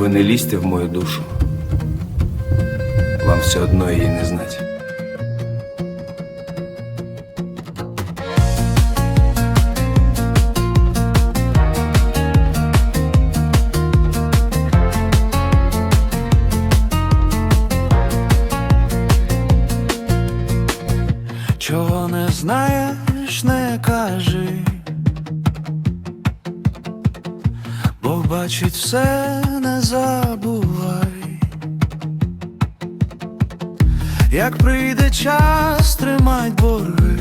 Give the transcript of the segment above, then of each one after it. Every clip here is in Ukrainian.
Ви не лізьте в мою душу. Вам все одно її не знать. Чого не знаєш, не кажи, бачить все, не забувай. Як прийде час, тримать борги,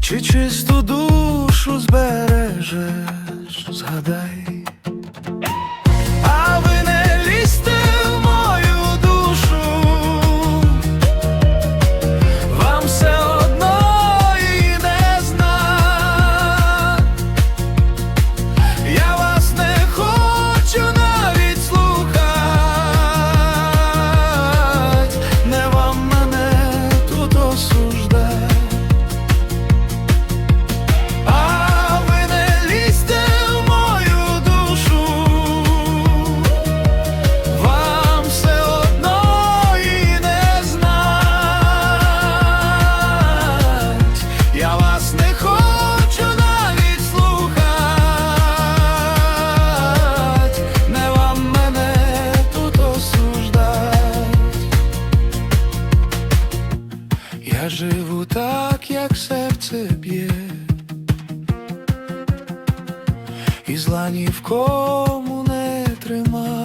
чи чисту душу збережеш, згадай. Я живу так, як серце б'є, і зла ні в кому не тримаю.